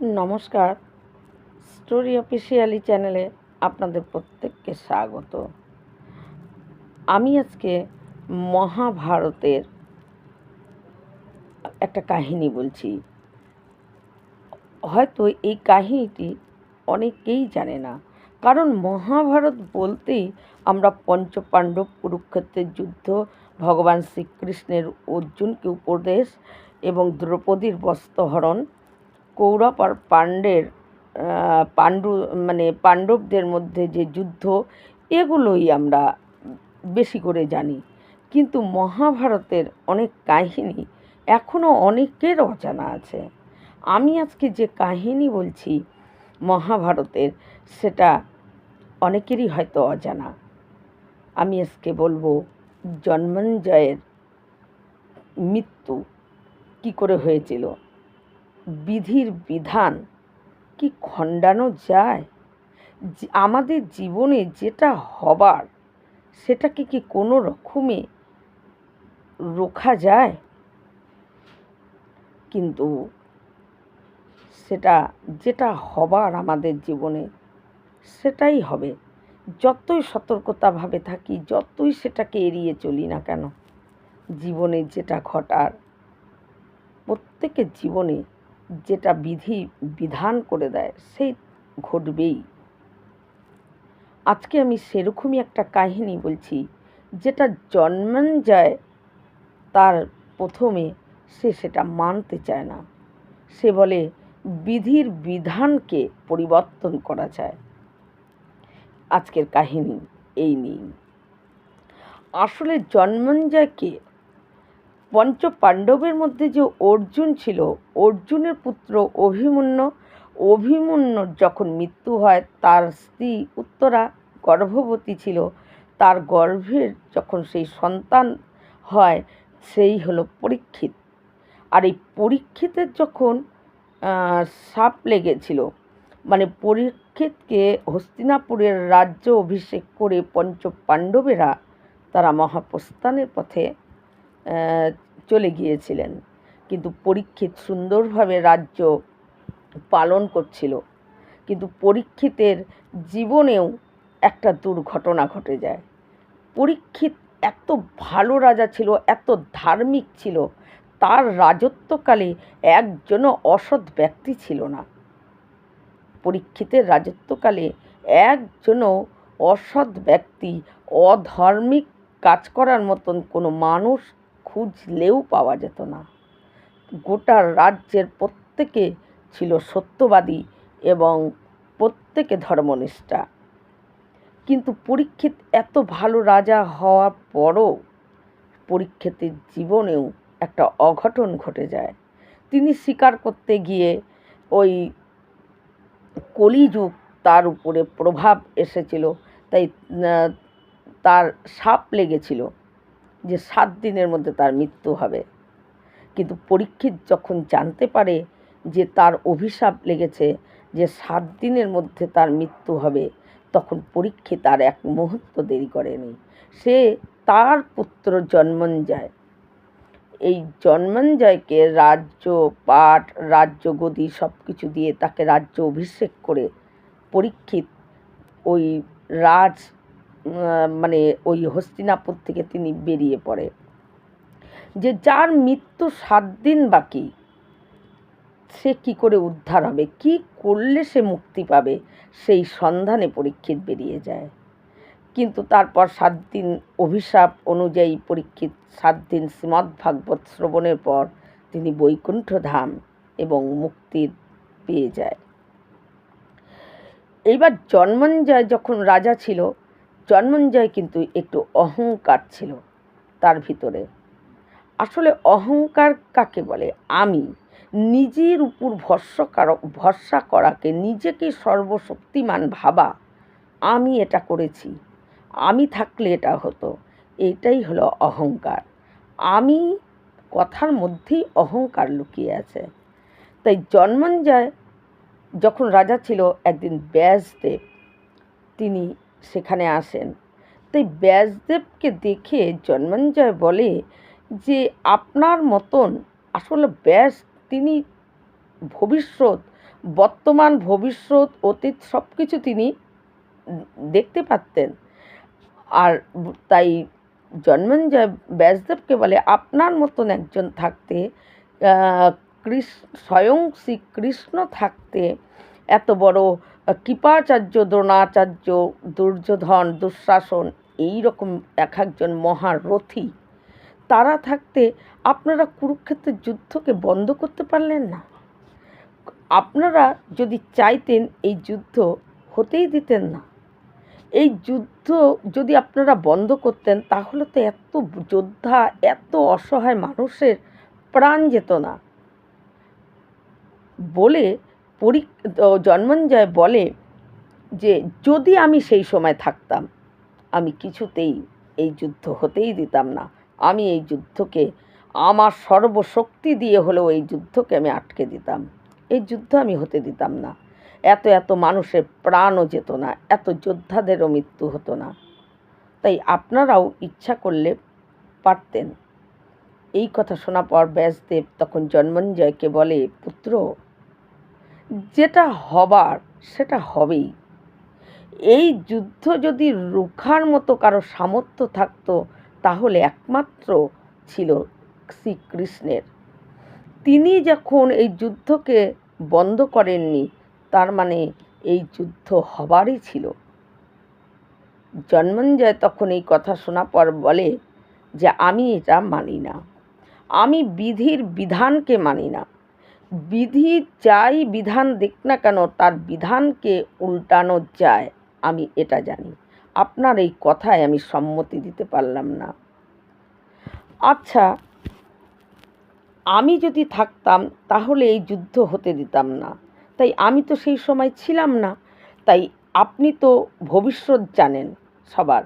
নমস্কার। Story officially চ্যানেলে আপনাদের প্রত্যেককে স্বাগত। আমি আজকে মহাভারতের একটা কাহিনী বলছি। হয়তো এই কাহিনীটি অনেকেই জানে না। কারণ মহাভারত বলতেই আমরা পঞ্চপাণ্ডব কুরুক্ষেত্রের যুদ্ধ, ভগবান শ্রীকৃষ্ণের অর্জুনকে উপদেশ এবং দ্রৌপদীর বস্ত্রহরণ কৌরব আর পাণ্ডের পাণ্ডু মানে পাণ্ডবদের মধ্যে যে যুদ্ধ, এগুলোই আমরা বেশি করে জানি। কিন্তু মহাভারতের অনেক কাহিনী এখনও অনেকের অজানা আছে। আমি আজকে যে কাহিনী বলছি মহাভারতের, সেটা অনেকেরই হয়তো অজানা। আমি আজকে বলব জন্মঞ্জয়ের মৃত্যু, কি করে হয়েছিল? বিধির বিধান। কি খণ্ডানো যায়? আমাদের জীবনে যেটা হবার, সেটাকে কি কোনো রকমে রোখা যায়? কিন্তু সেটা যেটা হবার আমাদের জীবনে, সেটাই হবে। যতই সতর্কতাভাবে থাকি, যতই সেটাকে এড়িয়ে চলি না কেন, জীবনে যেটা ঘটার, প্রত্যেকের জীবনে যেটা বিধি, বিধান করে দেয়, সেই ঘটবেই। আজকে আমি সেরকমই একটা কাহিনী বলছি, যেটা জন্মাঞ্জয় তার প্রথমে সে সেটা মানতে চায় না। সে বলে, বিধির বিধানকে পরিবর্তন করা যায়। আজকের কাহিনী এই নিয়ে আসলে জন্মঞ্জয়কে পঞ্চ পাণ্ডবের মধ্যে যে অর্জুন ছিল, অর্জুনের পুত্র অভিমন্যু, অভিমন্যুর যখন মৃত্যু হয়, তার স্ত্রী উত্তরা গর্ভবতী ছিল, তার গর্ভের যখন সেই সন্তান হয়, সেই হলো পরীক্ষিত। আর এই পরীক্ষিতের যখন সাপ লেগেছিল মানে পরীক্ষিতকে হস্তিনাপুরের রাজ্য অভিষেক করে পঞ্চ পাণ্ডবেরা তারা মহাপ্রস্থানের পথে চলে গিয়েছিলেন। কিন্তু পরীক্ষিত সুন্দরভাবে রাজ্য পালন করছিল। কিন্তু পরীক্ষিতের জীবনেও একটা দুর্ঘটনা ঘটে যায়। পরীক্ষিত এত ভালো রাজা ছিল, এত ধার্মিক ছিল, তার রাজত্বকালে একজনও অসৎ ব্যক্তি ছিল না। পরীক্ষিতের রাজত্বকালে একজনও অসৎ ব্যক্তি, অধার্মিক কাজ করার মতন কোনো মানুষ খুঁজলেও পাওয়া যেত না। গোটা রাজ্যের প্রত্যেকে ছিল সত্যবাদী এবং প্রত্যেকে ধর্মনিষ্ঠা। কিন্তু পরীক্ষিত এত ভালো রাজা হওয়ার পরও পরীক্ষিতের জীবনেও একটা অঘটন ঘটে যায়। তিনি স্বীকার করতে গিয়ে ওই কলিযুগ তার উপরে প্রভাব এসেছিল, তাই তার সাপ লেগেছিল। যে সাত দিনের মধ্যে তার মৃত্যু হবে। কিন্তু পরীক্ষিত যখন জানতে পারে যে তার অভিশাপ লেগেছে, যে সাত দিনের মধ্যে তার মৃত্যু হবে, তখন পরীক্ষিত আর এক মুহূর্ত দেরি করেনি। সে তার পুত্র জন্মঞ্জয়। এই জন্মঞ্জয়কে রাজ্য পাঠ রাজ্য গদি সব কিছু দিয়ে তাকে রাজ্য অভিষেক করে পরীক্ষিত ওই রাজ মানে ওই হস্তিনাপুর থেকে তিনি বেরিয়ে পড়ে। যে যার মৃত্যু সাত দিন বাকি, সে কি করে উদ্ধার হবে? কি করলে সে মুক্তি পাবে? সেই সন্ধানে পরীক্ষিত বেরিয়ে যায়। কিন্তু তারপর সাত দিন অভিশাপ অনুযায়ী পরীক্ষিত সাত দিন শ্রীমদ্ ভাগবত শ্রবণের পর তিনি বৈকুণ্ঠ ধাম এবং মুক্তির পেয়ে যায়। এইবার জন্মঞ্জয় যখন রাজা ছিল জন্মঞ্জয় কিন্তু একটু অহংকার ছিল তার ভিতরে। আসলে অহংকার কাকে বলে? আমি নিজের উপর ভরসা করা, ভরসা করাকে নিজেকে সর্বশক্তিমান ভাবা, আমি এটা করেছি। আমি থাকলে এটা হতো। এটাই হলো অহংকার। আমি কথার মধ্যেই অহংকার লুকিয়ে আছে। তাই জন্মঞ্জয় যখন রাজা ছিল একদিন ব্যাসদেব তিনি সেখানে আসেন। তাই ব্যাসদেবকে দেখে জন্মঞ্জয় বলে যে, আপনার মতন আসলে ব্যাস তিনি ভবিষ্যৎ, বর্তমান ভবিষ্যৎ, অতীত সব কিছু তিনি দেখতে পারতেন। আর তাই জন্মঞ্জয় ব্যাসদেবকে বলে, আপনার মতন একজন থাকতে কৃষ্ণ স্বয়ং শ্রীকৃষ্ণ থাকতে এত বড় কৃপাচার্য দ্রোণাচার্য দুর্যোধন, দুঃশাসন এই রকম এক একজন মহারথী, তারা থাকতে আপনারা কুরুক্ষেত্রের যুদ্ধকে বন্ধ করতে পারলেন না? আপনারা যদি চাইতেন এই যুদ্ধ হতেই দিতেন না। এই যুদ্ধ যদি আপনারা বন্ধ করতেন, তাহলে তো এত যোদ্ধা, এত অসহায় মানুষের প্রাণ যেত না। বলে পরি জন্মঞ্জয় বলে যে, যদি আমি সেই সময় থাকতাম, আমি কিছুতেই এই যুদ্ধ হতেই দিতাম না। আমি এই যুদ্ধকে, আমার সর্বশক্তি দিয়ে হলেও এই যুদ্ধকে আমি আটকে দিতাম। এই যুদ্ধ আমি হতে দিতাম না। এত এত মানুষের প্রাণও যেত না। এত যোদ্ধাদেরও মৃত্যু হতো না। তাই আপনারাও ইচ্ছা করলে পারতেন। এই কথা শোনা পর ব্যাসদেব তখন জন্মঞ্জয়কে বলে, পুত্র যেটা হবার, সেটা হবেই। এই যুদ্ধ যদি রুখার মতো কারও সামর্থ্য থাকতো, তাহলে একমাত্র ছিল শ্রীকৃষ্ণের। তিনি যখন এই যুদ্ধকে বন্ধ করেননি, তার মানে এই যুদ্ধ হবারই ছিল। জন্মঞ্জয় তখন এই কথা শোনা পর বলে যে, আমি এটা মানি না। আমি বিধির বিধানকে মানি না। বিধি যাই বিধান দিক না কেন, তার বিধানকে উল্টানো যায়, আমি এটা জানি। আপনার এই কথায় আমি সম্মতি দিতে পারলাম না। আচ্ছা আমি যদি থাকতাম, তাহলে এই যুদ্ধ হতে দিতাম না। তাই আমি তো সেই সময় ছিলাম না। তাই আপনি তো ভবিষ্যৎ জানেন সবার।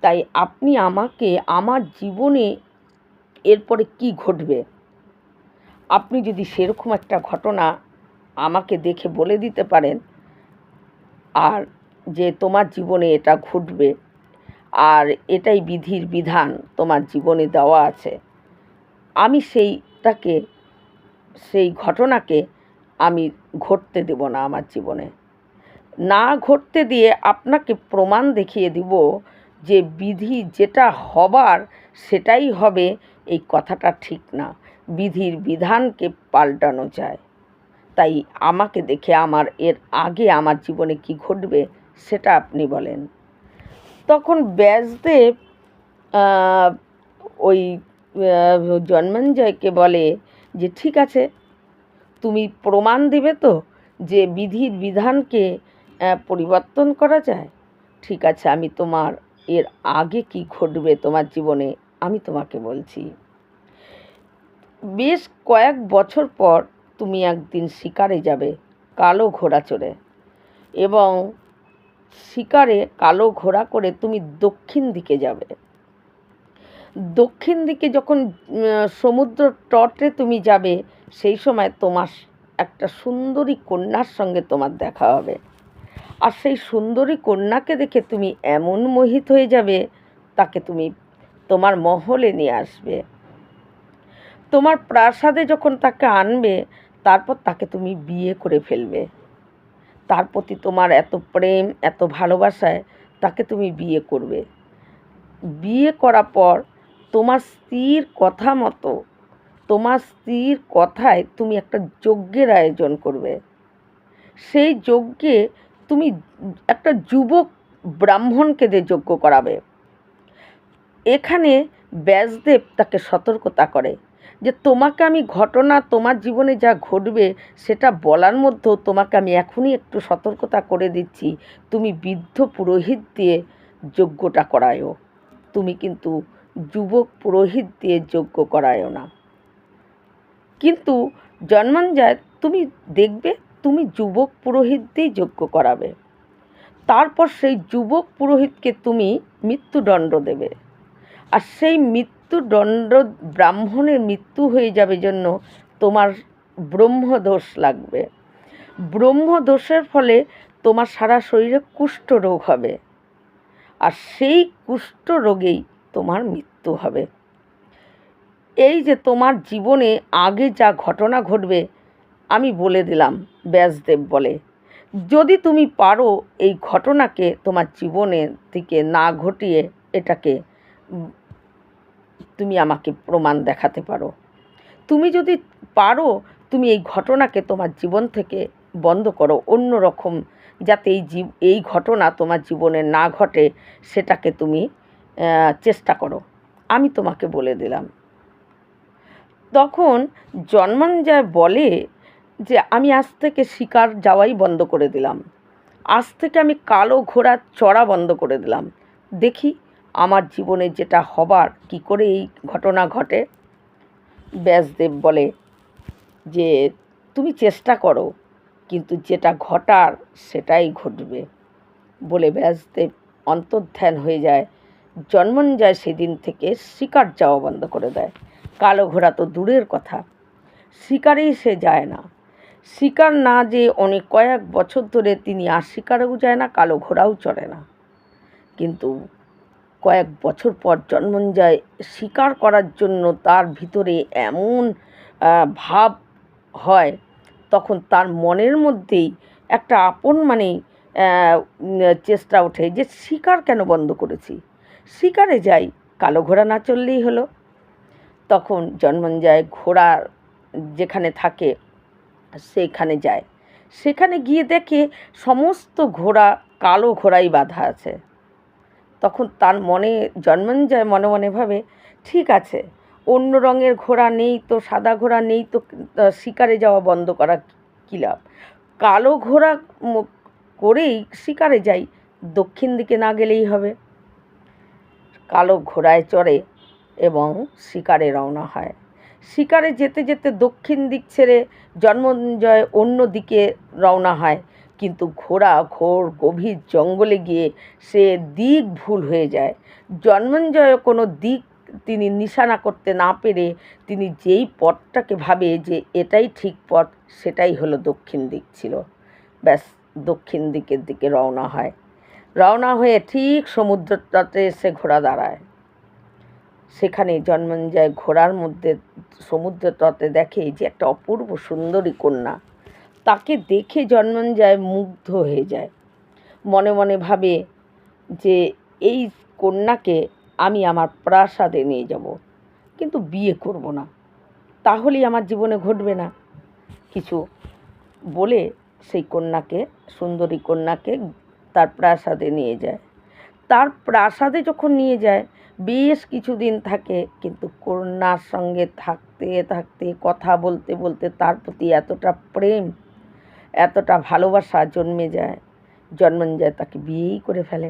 তাই আপনি আমাকে, আমার জীবনে এরপরে কি ঘটবে? আপনি যদি সেরকম একটা ঘটনা আমাকে দেখে বলে দিতে পারেন, আর যে তোমার জীবনে এটা ঘটবে, আর এটাই বিধির বিধান তোমার জীবনে দেওয়া আছে, আমি সেইটাকে, সেই ঘটনাকে আমি ঘটতে দেব না আমার জীবনে। না ঘটতে দিয়ে আপনাকে প্রমাণ দেখিয়ে দিব যে বিধি যেটা হবার সেটাই হবে, এই কথাটা ঠিক না। বিধির বিধানকে পাল্টানো যায়। তাই আমাকে দেখে আমার এর আগে আমার জীবনে কি ঘটবে সেটা আপনি বলেন। তখন ব্যাসদেব ওই জন্মঞ্জয়কে বলে যে, ঠিক আছে, তুমি প্রমাণ দেবে তো যে বিধির বিধানকে পরিবর্তন করা যায়। ঠিক আছে, আমি তোমার এর আগে কি ঘটবে তোমার জীবনে, আমি তোমাকে বলছি। বেশ কয়েক বছর পর তুমি একদিন শিকারে যাবে, কালো ঘোড়া চড়ে। এবং শিকারে কালো ঘোড়া করে তুমি দক্ষিণ দিকে যাবে। দক্ষিণ দিকে যখন সমুদ্র তটে তুমি যাবে, সেই সময় তোমার একটা সুন্দরী কন্যার সঙ্গে তোমার দেখা হবে। আর সেই সুন্দরী কন্যাকে দেখে তুমি এমন মোহিত হয়ে যাবে, তাকে তুমি তোমার মহলে নিয়ে আসবে। তোমার প্রাসাদে যখন তাকে আনবে, তারপর তাকে তুমি বিয়ে করে ফেলবে। তার প্রতি তোমার এত প্রেম, এত ভালোবাসায় তাকে তুমি বিয়ে করবে। বিয়ে করার পর তোমার স্ত্রীর কথা মতো, তোমার স্ত্রীর কথায় তুমি একটা যজ্ঞের আয়োজন করবে। সেই যজ্ঞে তুমি একটা যুবক ব্রাহ্মণকে দিয়ে যজ্ঞ করাবে। এখানে ব্যাসদেব তাকে সতর্কতা করে। যে তোমাকে আমি ঘটনা, তোমার জীবনে যা ঘটবে, সেটা বলার মধ্যেও তোমাকে আমি এখনই একটু সতর্কতা করে দিচ্ছি। তুমি বৃদ্ধ পুরোহিত দিয়ে যজ্ঞটা করায়ও তুমি কিন্তু যুবক পুরোহিত দিয়ে যজ্ঞ করায়ও না। কিন্তু জন্মাঞ্জয় তুমি দেখবে, তুমি যুবক পুরোহিত দিয়েই যজ্ঞ করাবে। তারপর সেই যুবক পুরোহিতকে তুমি মৃত্যুদণ্ড দেবে। আর সেই মৃত্যুদণ্ড ব্রাহ্মণের মৃত্যু হয়ে যাবে জন্য তোমার ব্রহ্মদোষ লাগবে। ব্রহ্মদোষের ফলে তোমার সারা শরীরে কুষ্ঠ রোগ হবে। আর সেই কুষ্ঠ রোগেই তোমার মৃত্যু হবে। এই যে তোমার জীবনে আগে যা ঘটনা ঘটবে, আমি বলে দিলাম ব্যাসদেব বলে। যদি তুমি পারো এই ঘটনাকে তোমার জীবনের দিকে না ঘটিয়ে এটাকে তুমি আমাকে প্রমাণ দেখাতে পারো। তুমি যদি পারো, তুমি এই ঘটনাকে তোমার জীবন থেকে বন্ধ করো। অন্য রকম যাতে এই জীব, এই ঘটনা তোমার জীবনে না ঘটে, সেটাকে তুমি চেষ্টা করো। আমি তোমাকে বলে দিলাম। তখন জন্মাঞ্জয় বলে যে, আমি আজ থেকে শিকার যাওয়াই বন্ধ করে দিলাম। আজ থেকে আমি কালো ঘোড়া চড়া বন্ধ করে দিলাম। দেখি আমার জীবনে যেটা হবার, কি করে এই ঘটনা ঘটে? ব্যাসদেব বলে, যে তুমি চেষ্টা করো, কিন্তু যেটা ঘটার সেটাই ঘটবে। বলে ব্যাসদেব অন্তর্ধান হয়ে যায়। জন্মঞ্জয় সেদিন থেকে শিকার যাওয়া বন্ধ করে দেয়। কালো ঘোড়া তো দূরের কথা। শিকারেই সে যায় না। শিকার না যে অনেক কয়েক বছর ধরে তিনি আর শিকারেও যায় না, কালো ঘোড়াও চড়ে না। কিন্তু কয়েক বছর পর জন্মঞ্জয় স্বীকার করার জন্য তার ভিতরে এমন ভাব হয়, তখন তার মনের মধ্যেই একটা আপন মানে চেষ্টা ওঠে যে শিকার কেন বন্ধ করেছি। শিকারে যাই, কালো ঘোড়া না চললেই হলো। তখন জন্মঞ্জয় ঘোড়ার যেখানে থাকে, সেখানে যায়। সেখানে গিয়ে দেখে সমস্ত ঘোড়া কালো ঘোড়াই বাঁধা আছে। তখন তার মনে, জন্মঞ্জয় মনে মনে ভাবে, ঠিক আছে, অন্য রঙের ঘোড়া নেই তো, সাদা ঘোড়া নেই তো শিকারে যাওয়া বন্ধ করা কী লাভ? কালো ঘোড়া করেই শিকারে যাই, দক্ষিণ দিকে না গেলেই হবে। কালো ঘোড়ায় চড়ে এবং শিকারে রওনা হয়। শিকারে যেতে যেতে দক্ষিণ দিক ছেড়ে জন্মঞ্জয় অন্য দিকে রওনা হয়। কিন্তু ঘোড়া ঘোর গভীর জঙ্গলে গিয়ে সে দিক ভুল হয়ে যায়। জন্মঞ্জয় কোনো দিক তিনি নিশানা করতে না পেরে তিনি যেই পথটাকে ভাবে যে এটাই ঠিক পথ, সেটাই হলো দক্ষিণ দিক ছিল। ব্যাস, দক্ষিণ দিকের দিকে রওনা হয়। রওনা হয়ে ঠিক সমুদ্র তটে এসে ঘোড়া দাঁড়ায়। সেখানে জন্মঞ্জয় ঘোড়ার মধ্যে সমুদ্র তটে দেখে যে একটা অপূর্ব সুন্দরী কন্যা। তাকে দেখে জন্মঞ্জয় মুগ্ধ হয়ে যায়। মনে মনে ভাবে যে, এই কন্যাকে আমি আমার প্রাসাদে নিয়ে যাব, কিন্তু বিয়ে করব না। তাহলেই আমার জীবনে ঘটবে না। কিছু বলে সেই কন্যাকে, সুন্দরী কন্যাকে তার প্রাসাদে নিয়ে যায়। তার প্রাসাদে যখন নিয়ে যায়, বেশ কিছুদিন থাকে, কিন্তু কন্যার সঙ্গে থাকতে থাকতে, কথা বলতে বলতে তার প্রতি এতটা প্রেম এতটা ভালোবাসা জন্মে যায় জন্মঞ্জয় তাকে বিয়েই করে ফেলে।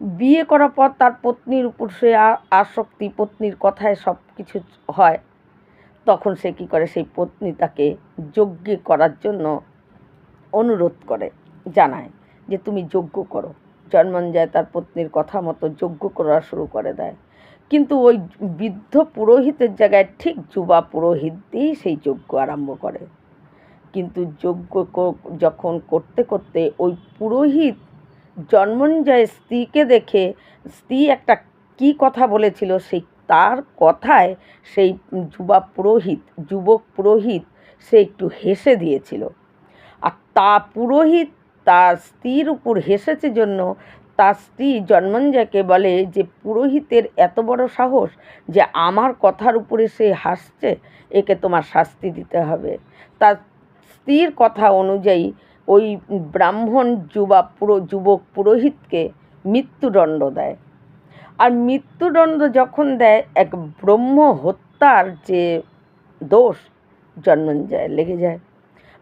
বিয়ে করার পর তার পত্নীর উপর সে আসক্তি, পত্নীর কথায় সব কিছু হয়। তখন সে কী করে? সেই পত্নী তাকে যজ্ঞ করার জন্য অনুরোধ করে, জানায় যে তুমি যজ্ঞ করো। জন্মঞ্জয় তার পত্নীর কথা মতো যজ্ঞ করা শুরু করে দেয়। কিন্তু ওই বৃদ্ধ পুরোহিতের জায়গায় ঠিক যুবা পুরোহিত দিয়েই সেই যজ্ঞ আরম্ভ করে। কিন্তু যজ্ঞ যখন করতে করতে ওই পুরোহিত জন্মঞ্জয় স্ত্রীকে দেখে, স্ত্রী একটা কি কথা বলেছিল সেই তার কথায় সেই যুবা পুরোহিত, যুবক পুরোহিত সে একটু হেসে দিয়েছিল। আর তা পুরোহিত তার স্ত্রীর উপর হেসেছে জন্য তার স্ত্রী জন্মঞ্জয়কে বলে যে, পুরোহিতের এত বড় সাহস যে আমার কথার উপরে সে হাসছে, একে তোমার শাস্তি দিতে হবে। তার স্ত্রীর কথা অনুযায়ী ওই ব্রাহ্মণ যুবা পুরো যুবক পুরোহিতকে মৃত্যুদণ্ড দেয়। আর মৃত্যুদণ্ড যখন দেয়, এক ব্রহ্ম হত্যার যে দোষ জন্মঞ্জয় লেগে যায়।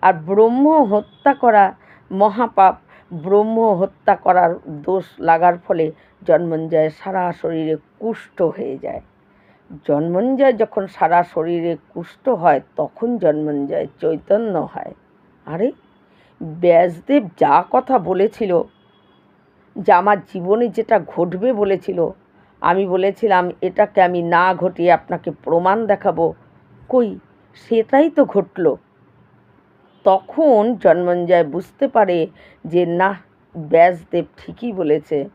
আর ব্রহ্ম হত্যা করা মহাপাপ, ব্রহ্ম হত্যা করার দোষ লাগার ফলে জন্মঞ্জয় সারা শরীরে কুষ্ঠ হয়ে যায়। জন্মঞ্জয় যখন সারা শরীরে কুষ্ঠ হয়, তখন জন্মঞ্জয় চৈতন্য হয়। আরে, ব্যাসদেব যা কথা বলেছিল, যে আমার জীবনে যেটা ঘটবে বলেছিল, আমি বলেছিলাম, এটাকে আমি না ঘটিয়ে আপনাকে প্রমাণ দেখাবো। কই? সেটাই তো ঘটলো। তখন জন্মঞ্জয় বুঝতে পারে যে, না, ব্যাসদেব ঠিকই বলেছে।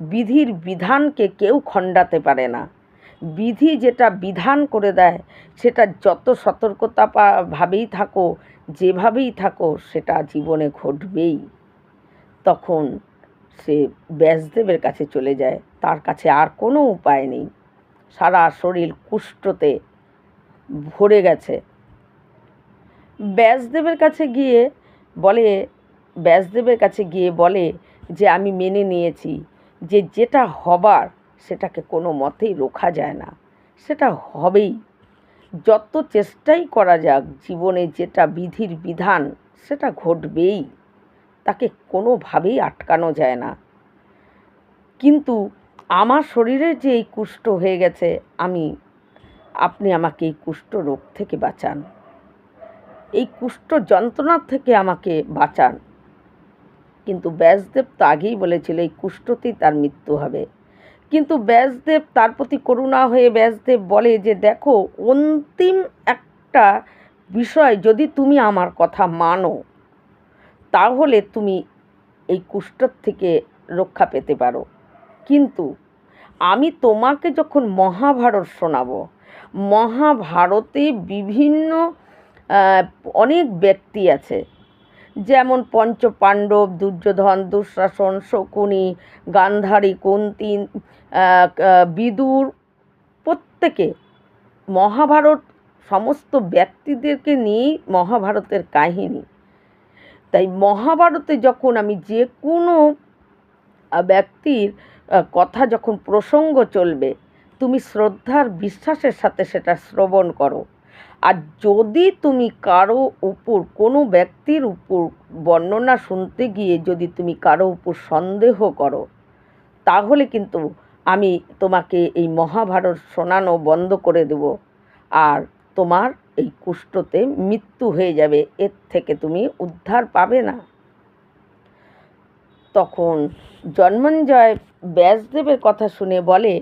বিধির বিধানকে কেউ খণ্ডাতে পারে না। বিধি যেটা বিধান করে দেয়, সেটা যত সতর্কতা ভাবেই থাকো, যেভাবেই থাকো, সেটা জীবনে ঘটবেই। তখন সে ব্যাসদেবের কাছে চলে যায়, তার কাছে আর কোনো উপায় নেই। সারা শরীর কুষ্ঠতে ভরে গেছে। ব্যাসদেবের কাছে গিয়ে বলে, ব্যাসদেবের কাছে গিয়ে বলে যে, আমি মেনে নিয়েছি যে, যেটা হবার সেটাকে কোনো মতেই রোখা যায় না। সেটা হবেই। যত চেষ্টাই করা যাক, জীবনে যেটা বিধির বিধান, সেটা ঘটবেই। তাকে কোনোভাবেই আটকানো যায় না। কিন্তু আমার শরীরে যে এই কুষ্ঠ হয়ে গেছে, আমি, আপনি আমাকে এই কুষ্ঠ রোগ থেকে বাঁচান। এই কুষ্ঠ যন্ত্রণার থেকে আমাকে বাঁচান। কিন্তু ব্যাসদেব তো আগেই বলেছিল, এই কুষ্ঠতেই তার মৃত্যু হবে। কিন্তু ব্যাসদেব তার প্রতি করুণা হয়ে ব্যাসদেব বলে যে, দেখো, অন্তিম একটা বিষয় যদি তুমি আমার কথা মানো, তাহলে তুমি এই কুষ্ঠর থেকে রক্ষা পেতে পারো। কিন্তু আমি তোমাকে যখন মহাভারত শোনাবো, মহাভারতে বিভিন্ন অনেক ব্যক্তি আছে যেমন পঞ্চপাণ্ডব, দুর্যোধন, দুঃশাসন, শকুনি, গান্ধারী, কুন্তি বিদুর, প্রত্যেকে মহাভারত সমস্ত ব্যক্তিদেরকে নিয়েই মহাভারতের কাহিনী। তাই মহাভারতে যখন আমি যে কোনো ব্যক্তির কথা যখন প্রসঙ্গ চলবে, তুমি শ্রদ্ধার বিশ্বাসের সাথে সেটা শ্রবণ করো। আর যদি তুমি কারও উপর, কোনো ব্যক্তির উপর বর্ণনা শুনতে গিয়ে যদি তুমি কারও উপর সন্দেহ করো, তাহলে কিন্তু আমি তোমাকে এই মহাভারত শোনানো বন্ধ করে দেব। আর তোমার এই কুষ্ঠতে মৃত্যু হয়ে যাবে, এর থেকে তুমি উদ্ধার পাবে না। তখন জন্মঞ্জয় ব্যাসদেবের কথা শুনে বলে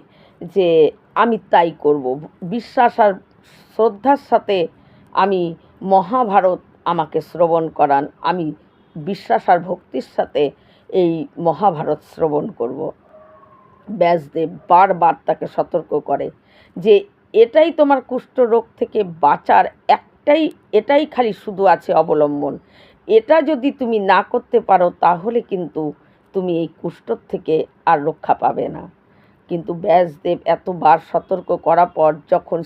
যে, আমি তাই করব। বিশ্বাস আর শ্রদ্ধার সাথে আমি মহাভারত আমাকে শ্রবণ করান। আমি বিশ্বাস আর ভক্তির সাথে এই মহাভারত শ্রবণ করব। ব্যাসদেব বারবার তাকে সতর্ক করে যে, এটাই তোমার কুষ্ঠরোগ থেকে বাঁচার একটাই, এটাই খালি শুধু আছে অবলম্বন। এটা যদি তুমি না করতে পারো, তাহলে কিন্তু তুমি এই কুষ্ঠর থেকে আর রক্ষা পাবে না। কিন্তু ব্যাসদেব এতবার সতর্ক করার পর যখন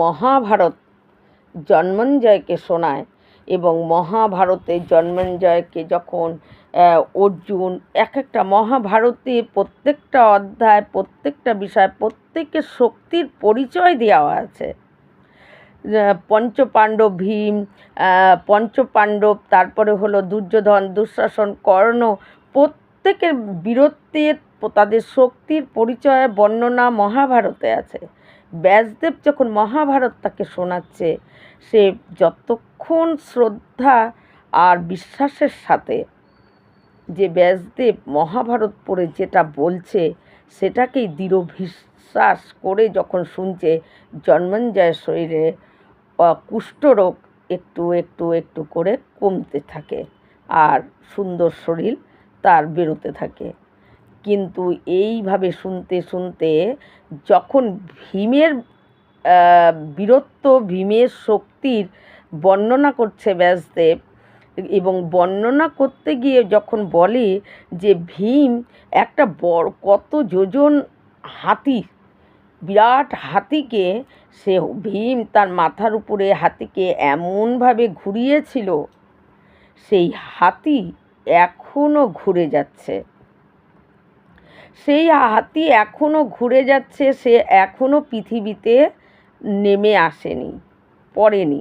মহাভারত জন্মঞ্জয়কে শোনায় এবং মহাভারতে জন্মঞ্জয়কে যখন অর্জুন এক একটা মহাভারতে প্রত্যেকটা অধ্যায়, প্রত্যেকটা বিষয়, প্রত্যেকের শক্তির পরিচয় দেওয়া আছে। পঞ্চপাণ্ডব ভীম পঞ্চপাণ্ডব, তারপরে হলো দুর্যোধন, দুঃশাসন, কর্ণ, প্রত্যেকের বীরত্বের তাদের শক্তির পরিচয়, বর্ণনা মহাভারতে আছে। ব্যাসদেব যখন মহাভারত তাকে শোনাচ্ছে, সে যতক্ষণ শ্রদ্ধা আর বিশ্বাসের সাথে যে ব্যাসদেব মহাভারত পড়ে যেটা বলছে, সেটাকেই দৃঢ় বিশ্বাস করে যখন শুনছে জন্মঞ্জয়ের শরীরে কুষ্ঠরোগ একটু একটু একটু করে কমতে থাকে আর সুন্দর শরীর তার বেরোতে থাকে। কিন্তু এইভাবে শুনতে শুনতে যখন ভীমের বীরত্ব, ভীমের শক্তির বর্ণনা করছে ব্যাসদেব এবং বর্ণনা করতে গিয়ে যখন বলে যে ভীম একটা বড়, কত যোজন হাতি, বিরাট হাতিকে সে ভীম তার মাথার উপরে হাতিকে এমনভাবে ঘুরিয়েছিল, সেই হাতি এখনও ঘুরে যাচ্ছে। সেই হাতি এখনও ঘুরে যাচ্ছে, সে এখনও পৃথিবীতে নেমে আসেনি, পড়েনি।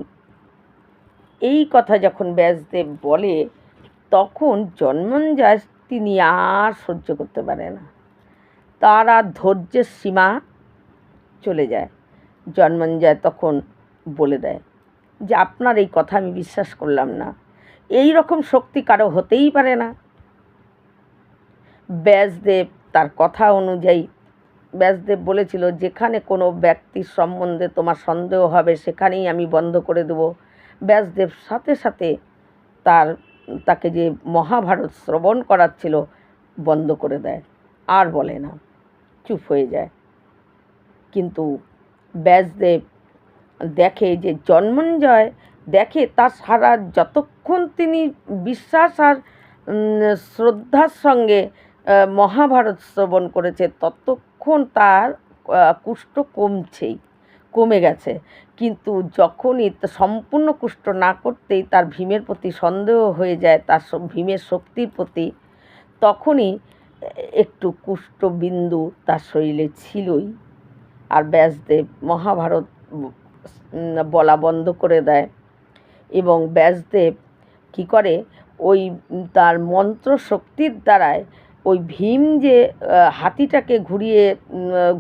এই কথা যখন ব্যাসদেব বলে, তখন জন্মঞ্জয় তিনি আর সহ্য করতে পারে না। তার আর ধৈর্যের সীমা চলে যায়। জন্মঞ্জয় তখন বলে দেয়, যে আপনার এই কথা আমি বিশ্বাস করলাম না। এই রকম শক্তি কারও হতেই পারে না। ব্যাসদেব তার কথা অনুযায়ী ব্যাসদেব বলেছিল, যেখানে কোনো ব্যক্তির সম্বন্ধে তোমার সন্দেহ হবে, সেখানেই আমি বন্ধ করে দেব। ব্যাসদেব সাথে সাথে তার, তাকে যে মহাভারত শ্রবণ করাচ্ছিল, বন্ধ করে দেয়। আর বলে না, চুপ হয়ে যায়। কিন্তু ব্যাসদেব দেখে যে জন্মঞ্জয় দেখে তার সারা যতক্ষণ তিনি বিশ্বাস আর শ্রদ্ধার সঙ্গে মহাভারত শ্রবণ করেছে, ততক্ষণ তার কুষ্ঠ কমছেই, কমে গেছে। কিন্তু যখনই সম্পূর্ণ কুষ্ঠ না করতেই তার ভীমের প্রতি সন্দেহ হয়ে যায়, তার ভীমের শক্তির প্রতি, তখনই একটু কুষ্ঠবিন্দু তার শরীরে ছিলই। আর ব্যাসদেব মহাভারত বলা বন্ধ করে দেয়। এবং ব্যাসদেব কী করে? ওই তার মন্ত্র শক্তির দ্বারায় ওই ভীম যে হাতিটাকে ঘুরিয়ে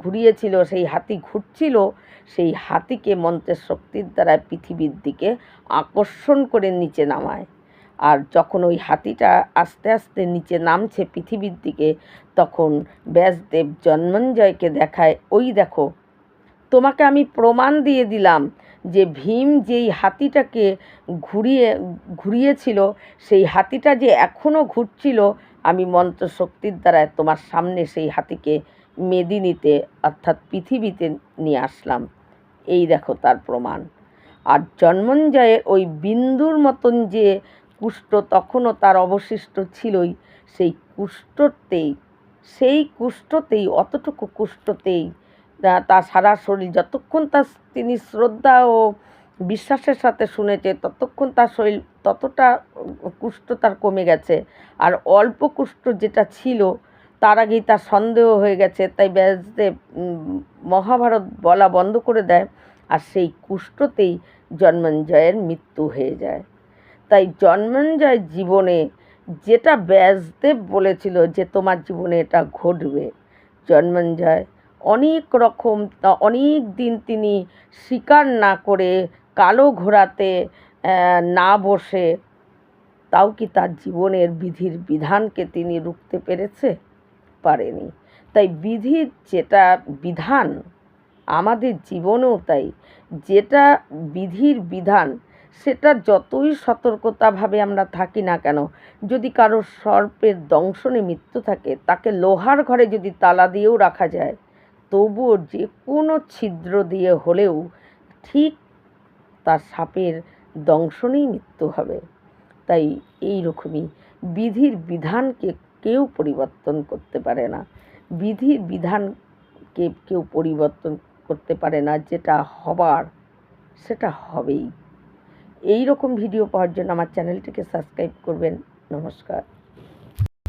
ঘুরিয়েছিল, সেই হাতি ঘুরছিল, সেই হাতিকে মন্ত্রের শক্তির দ্বারা পৃথিবীর দিকে আকর্ষণ করে নিচে নামায়। আর যখন ওই হাতিটা আস্তে আস্তে নিচে নামছে পৃথিবীর দিকে, তখন ব্যাসদেব জন্মঞ্জয়কে দেখায়, ওই দেখো, তোমাকে আমি প্রমাণ দিয়ে দিলাম যে ভীম যেই হাতিটাকে ঘুরিয়ে, ঘুরিয়েছিল, সেই হাতিটা যে এখনও ঘুরছিল আমি মন্ত্রশক্তির দ্বারা তোমার সামনে সেই হাতিকে মেদিনীতে, অর্থাৎ পৃথিবীতে নিয়ে আসলাম। এই দেখো তার প্রমাণ। আর জন্মঞ্জয়ের ওই বিন্দুর মতন যে কুষ্ঠ তখনও তার অবশিষ্ট ছিলই, সেই কুষ্ঠতেই সেই কুষ্ঠতেই, অতটুকু কুষ্ঠতেই, তা- সারা শরীর, যতক্ষণ তার তিনি শ্রদ্ধা ও বিশ্বাসের সাথে শুনেছে, ততক্ষণ তার শরীর ততটা কুষ্ঠ তার কমে গেছে। আর অল্প কুষ্ঠ যেটা ছিল, তার আগেই তার সন্দেহ হয়ে গেছে, তাই ব্যাসদেব মহাভারত বলা বন্ধ করে দেয়। আর সেই কুষ্ঠতেই জন্মঞ্জয়ের মৃত্যু হয়ে যায়। তাই জন্মঞ্জয় জীবনে যেটা ব্যাসদেব বলেছিল যে তোমার জীবনে এটা ঘটবে। জন্মঞ্জয় অনেক রকম, অনেক দিন তিনি স্বীকার না করে কালো ঘোড়াতে না বসে, তাও কি তার জীবনের বিধির বিধানকে তিনি রুখতে পেরেছে? পারেনি। তাই বিধির যেটা বিধান, আমাদের জীবনেও তাই। যেটা বিধির বিধান, সেটা যতই সতর্কতাভাবে আমরা থাকি না কেন, যদি কারও সর্পের দংশনে মৃত্যু থাকে, তাকে লোহার ঘরে যদি তালা দিয়েও রাখা যায়, তবুও যে কোনো ছিদ্র দিয়ে হলেও ঠিক তার সাপের দংশনেই মৃত্যু হবে। তাই এই রকমই বিধির বিধানকে কেউ পরিবর্তন করতে পারে না। বিধির বিধানকে কেউ পরিবর্তন করতে পারে না, যেটা হবার, সেটা হবেই। এই রকম ভিডিও পাওয়ার জন্য আমার চ্যানেলটিকে সাবস্ক্রাইব করবেন। নমস্কার।